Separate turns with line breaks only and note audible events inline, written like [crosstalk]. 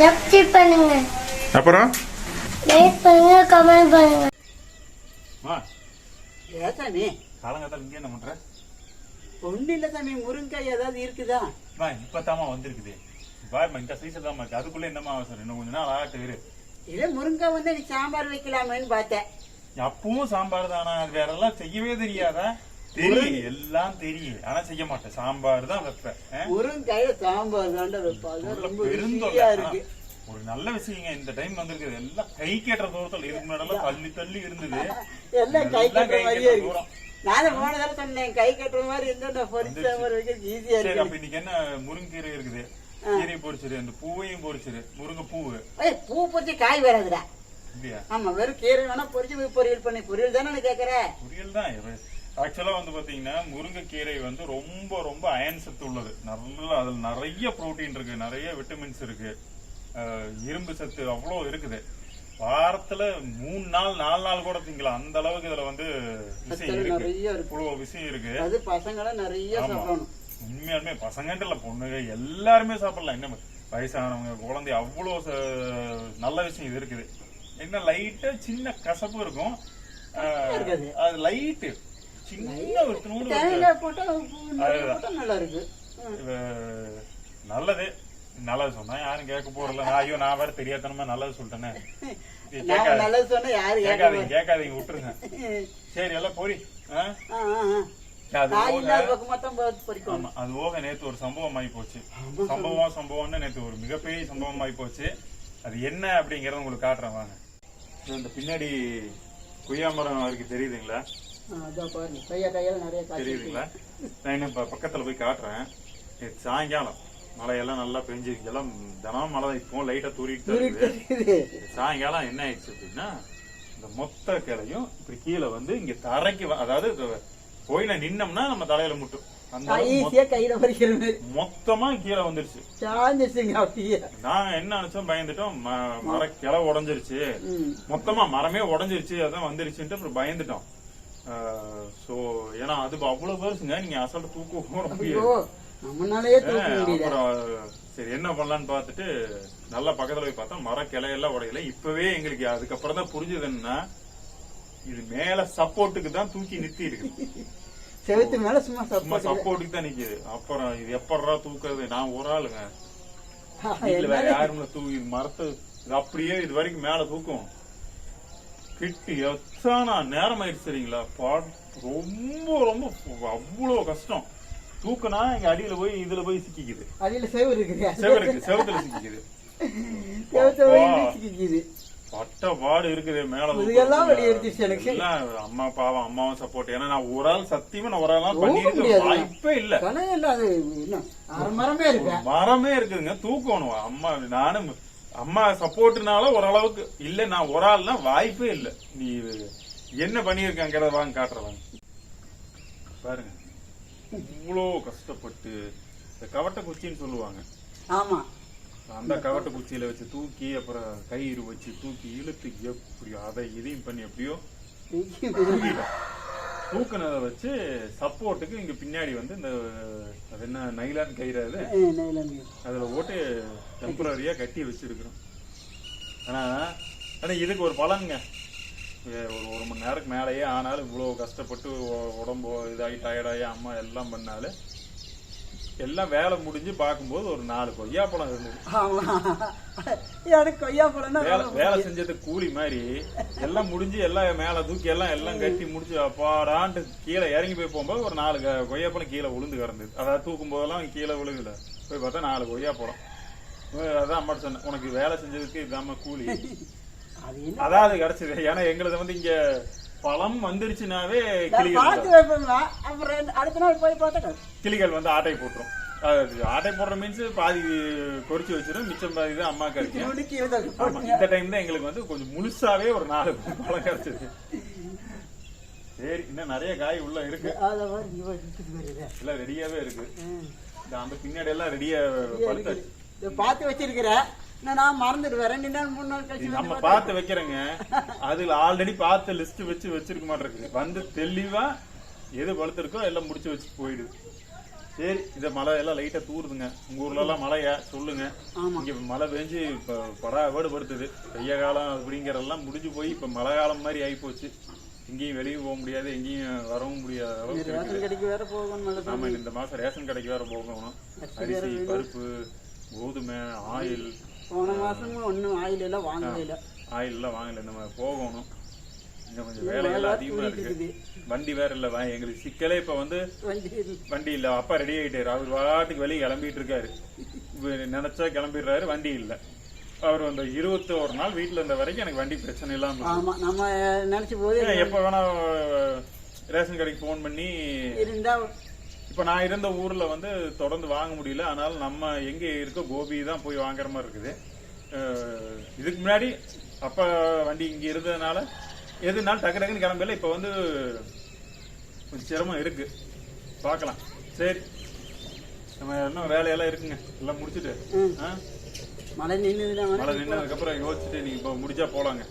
Subscribe பண்ணுங்க.
அப்புறம்?
Like பண்ணுங்க கமெண்ட் பண்ணுங்க.
மா.
ஏன் சாமி.
காலங்காத்தால இங்கே என்ன பண்ற?
ஒன்றும் இல்லை சாமி முருங்கைக்காய் ஏதாவது இருக்குதா?
மா இப்பதாம்மா வந்திருக்குது. பாருமா இந்த சீசன் தான் அதுக்குள்ள என்னமா அவசரம்? இன்னும் கொஞ்ச நாள் ஆகட்டு இரு.
இல்லை முருங்காய் வந்து நீ சாம்பார் வைக்கலாமேன்னு பார்த்தேன்.
அப்பவும் சாம்பார் தானா? அது வேற எல்லாம் செய்யவே தெரியாதா? தெரியும் எல்லாம் தெரியும். ஆனா செய்ய மாட்டேன். சாம்பார் தான் வைப்பேன். ஆ?
முருங்காயில சாம்பார் தாண்டா வைப்பாங்க ரொம்ப. ருசியா இருக்கு.
ஒரு நல்ல விஷயங்க. இந்த டைம் வந்திருக்குது எல்லாம் கை கேட்டுற தூரத்துல இதுக்கு முன்னாடி தள்ளி தள்ளி இருந்தது.
எல்லாம் கை கட்டுற மாதிரியே இருக்கு. நானும் போன தடவை சொன்னேன். கை கட்டுற மாதிரி இருந்தா பொரிச்சு வைக்கிறது ஈஸியா இருக்கு
அப்ப இன்னைக்கு என்ன முருங்கீரை இருக்குது? கீரை பொரிச்சிரு அந்த பூவையும் பொரிச்சிரு முருங்கை பூவு.
பூ பொரிச்சு காய் வராதுடா. ஆமா வெறும் கீரை வேணா பொரிச்சு பொரியல் பண்ணி. பொரியல் தானே நான் கேக்குறேன்
பொரியல் தான். ஆக்சுவலா வந்து பாத்தீங்கன்னா முருங்கைக்கீரை வந்து ரொம்ப ரொம்ப அயன் சத்து உள்ளது. நல்ல அதுல நிறைய புரோட்டீன் இருக்கு நிறைய விட்டமின்ஸ் இருக்கு. அஹ், இரும்பு சத்து அவ்வளோ இருக்குது. வாரத்துல மூணு நாள் நாலு நாள் கூட திங்கலாம். அந்த அளவுக்கு இதுல வந்து விஷயம் இருக்கு. இவ்வளோ விஷயம் இருக்கு.
அது பசங்களும் நிறைய
உண்மையாலுமே பசங்கன்ற இல்ல பொண்ணுங்க எல்லாருமே சாப்பிடலாம். என்ன வயசானவங்க குழந்தை அவ்வளோ நல்ல விஷயம் இது இருக்குது. என்ன லைட்டா சின்ன கசப்பு இருக்கும்.
இருக்குது.
அது லைட்டு சின்ன ஒரு
தேங்காய் நல்லா இருக்கு
நல்லது. நல்லது சொன்னா யாரும் கேட்க போறல ஐயோ நான் வேற தெரியாதனமா நல்லது சொல்லிட்டேனே. கேட்காதீங்க
கேட்காது.
கேட்காதீங்க விட்டுருங்க. சரி எல்லாம் போரி? அது போக நேத்து ஒரு சம்பவம் ஆகி போச்சு சம்பவம் சம்பவம்னு நேத்து ஒரு மிகப்பெரிய சம்பவம் ஆகி போச்சு. அது என்ன அப்படிங்கறத உங்களுக்கு காட்டுறேன் வாங்க. இந்த பின்னாடி கொய்யா மரம் அவருக்கு தெரியுதுங்களா?
அதான் பாருங்க. கையா கையால நிறைய காய்ச்சி
தெரியுதுங்களா? நான் இன்னும் ப- பக்கத்துல போய் காட்டுறேன். சாயங்காலம். மழையெல்லாம் நல்லா பெஞ்சு எல்லாம் தினமும் மழை இப்போ லைட்டா தூரிட்டு இருக்குது. சாயங்காலம் என்ன ஆயிடுச்சு அப்படின்னா இந்த மொத்த கிளையும் இப்படி கீழே வந்து இங்க தரைக்கு அதாவது கோயில நின்னோம்னா நம்ம தலையில முட்டும். மொத்தமா கீழே வந்துருச்சு. நான் என்ன நினைச்சோம் பயந்துட்டோம். மர கிளை உடைஞ்சிருச்சு. மொத்தமா மரமே உடைஞ்சிருச்சு அதான் வந்துருச்சுன்ட்டு அப்புறம் பயந்துட்டோம். சோ ஏன்னா அது அவ்வளவு பெருசுங்க நீங்க அசால்ட்டு தூக்க போற முடியாது. சரி என்ன பண்ணலாம்னு பார்த்துட்டு நல்லா பக்கத்துல போய் பார்த்தா மர கிளையெல்லாம் உடையல. இப்பவே எங்களுக்கு அதுக்கப்புறம் தான் புரிஞ்சது என்னன்னா இது மேல சப்போர்ட்டுக்கு தான் தூக்கி நிறுத்தி இருக்கு [laughs]
செவுத்து மேல சும்மா
சும்மா
சப்போர்ட்
சப்போர்ட்டுக்கு தான் நிக்குது. அப்புறம் இது எப்படா தூக்குறது? நான் ஒரு ஆளுங்க. [laughs] வேற யாரும் தூக்கி மரத்தை அப்படியே இது வரைக்கும் மேல தூக்கும். கிட்டி எத்தனை நேரம் ஆயிடுச்சு சரிங்களா? பா- ரொம்ப ரொம்ப அவ்வளவு கஷ்டம். தூக்குனா எங்க அடியில போய் இதுல போய் சிக்கிக்குது.
அதுல செவு இருக்குது.
செவருக்கு செவத்துல சிக்கிக்குது. பட்ட பாடு இருக்குது மேல
எடுத்துச்சு எனக்கு.
அம்மா பாவம் அம்மாவும் சப்போர்ட் ஏன்னா நான் ஒரு ஆள் சத்தியமா நான் ஒரு ஆள் பண்ணிருக்க. வாய்ப்பே இல்ல.
கலையே இல்ல அது என்ன அரை மரமே இருக்கு.
மரமே இருக்குதுங்க தூக்கணும். அம்மா நானும் அம்மா சப்போர்ட்னால ஓரளவுக்கு இல்ல நான் ஒரு ஆள்னா வாய்ப்பே இல்ல. நீ என்ன பண்ணிருக்கங்கிறத வாங்க காட்டுறவாங்க பாருங்க. இவ்வளோ கஷ்டப்பட்டு இந்த கவட்ட குச்சின்னு சொல்லுவாங்க.
ஆமா.
அந்த கவட்ட குச்சியில வச்சு தூக்கி அப்புறம் கயிறு வச்சு தூக்கி இழுத்து எப்படியோ அதை இதையும் பண்ணி எப்படியோ தூக்குனதை வச்சு சப்போர்ட்டுக்கு இங்க பின்னாடி வந்து இந்த அது என்ன நைலான் கயிறு அது. அதுல போட்டு டெம்பரரியா கட்டி வச்சிருக்கிறோம். ஆனா ஆனா இதுக்கு ஒரு பலனுங்க. ஒரு ஒரு மணி நேரத்துக்கு மேலேயே ஆனாலும் இவ்வளவு கஷ்டப்பட்டு உடம்பு இதாகி டயர்டாகி அம்மா எல்லாம் பண்ணாலும் எல்லாம் வேலை முடிஞ்சு பார்க்கும்போது ஒரு நாலு கொய்யாப்பழம் இருந்தது.
ஆமா. எனக்கு கொய்யா பழம்னா
வேலை வேலை செஞ்சது கூலி மாதிரி. எல்லாம் முடிஞ்சு எல்லாம் மேல தூக்கி எல்லாம் எல்லாம் கட்டி முடிச்சு அப்பாடான்ட்டு கீழே இறங்கி போய் போகும்போது ஒரு நாலு க- கொய்யாப்பழம் கீழே விழுந்து கிடந்தது. அதாவது தூக்கும் போதெல்லாம் கீழே விழுகல. போய் பார்த்தா நாலு கொய்யாப்பழம் அஹ் அதான் அம்மா சொன்னேன் உனக்கு வேலை செஞ்சதுக்கு இதாம கூலி. அதாவது கிடைச்சது. ஏன்னா எங்களது வந்து இங்க பழம் வந்துருச்சுனாவே கிளிகள்
அடுத்த நாள் போய் பார்த்தா
கிளிகள் வந்து ஆட்டை போட்டுரும். ஆட்டை போடுற மீன்ஸ் பாதி கொறிச்சு வச்சிரும் மிச்சம் பாதி தான் அம்மா கிடைக்கும் இந்த டைம் தான் எங்களுக்கு வந்து கொஞ்சம் முழுசாவே ஒரு நாலு பழம் கிடைச்சது. சரி இன்னும் நிறைய காய் உள்ள இருக்கு. எல்லாம் ரெடியாவே இருக்கு. இந்த அந்த பின்னாடி எல்லாம் ரெடியா பழுத்தாச்சு
இதை பார்த்து வச்சிருக்கிறேன் நான் மறந்துடுவேன். ரெண்டு நாள் மூணு நாள் கழிச்சு
இது
வந்து
நம்ம பார்த்து. வைக்கிறோங்க. அதுல ஆல்ரெடி பார்த்து லிஸ்ட் வச்சு வச்சிருக்க மாட்டிருக்கு வந்து தெளிவா எது பழுத்திருக்கோ எல்லாம் முடிச்சு வச்சு போயிடுது. சரி இந்த மழை எல்லாம் லைட்டா தூருதுங்க. உங்க ஊர்ல எல்லாம் மழையா? சொல்லுங்க. இங்க மழை பெஞ்சு இப்ப படா வேடுபடுத்துது. வெய்ய காலம் அப்படிங்கறதெல்லாம் முடிஞ்சு போய் இப்ப மழை காலம் மாதிரி ஆகி போச்சு எங்கேயும் வெளியே போக முடியாது எங்கேயும் வரவும் முடியாத அளவுக்கு
கடைக்கு வேற போகணும்
ஆமா இந்த மாசம் ரேஷன் கடைக்கு வேற போகணும். அரிசி பருப்பு கோதுமை ஆயில்.
போன மாசமும் ஒன்றும் ஆயில் எல்லாம் வாங்கவே இல்லை.
ஆயில் எல்லாம் வாங்கல. இந்த மாதிரி போகணும். இன்னும் கொஞ்சம் வேலையெல்லாம் அதிகமா இருக்கு.
இருக்குது
வண்டி வேற இல்ல வா- எங்களுக்கு சிக்கலே இப்ப வந்து
வண்டி
இல்ல. அப்பா ரெடி ஆயிட்டாரு. அவர் வாட்டுக்கு வெளியே கிளம்பிட்டு இருக்காரு. நினைச்சா கிளம்பிடுறாரு வண்டி இல்ல. அவர் அந்த இருபத்தி ஒரு நாள் வீட்டுல இருந்த வரைக்கும் எனக்கு வண்டி பிரச்சனை இல்லாம இருக்கு.
ஆமா நம்ம நினைச்ச போது
எப்ப வேணா அஹ், ரேஷன் கடைக்கு போன் பண்ணி இப்ப நான் இருந்த ஊர்ல வந்து தொடர்ந்து வாங்க முடியல. அதனால நம்ம எங்க இருக்கோ கோபி தான் போய் வாங்குற மாதிரி இருக்குது. இதுக்கு முன்னாடி அப்ப வண்டி இங்க இருந்ததுனால எதுனாலும் டக்கு டக்குன்னு கிளம்பல இப்ப வந்து கொஞ்சம் சிரமம் இருக்கு. பார்க்கலாம் சரி. நம்ம இன்னும் வேலையெல்லாம் இருக்குங்க. எல்லாம் முடிச்சுட்டு?
மழை நின்றுதான்
மழை. நின்னதுக்கு அப்புறம் யோசிச்சுட்டு நீங்க இப்போ முடிச்சா போலாங்க.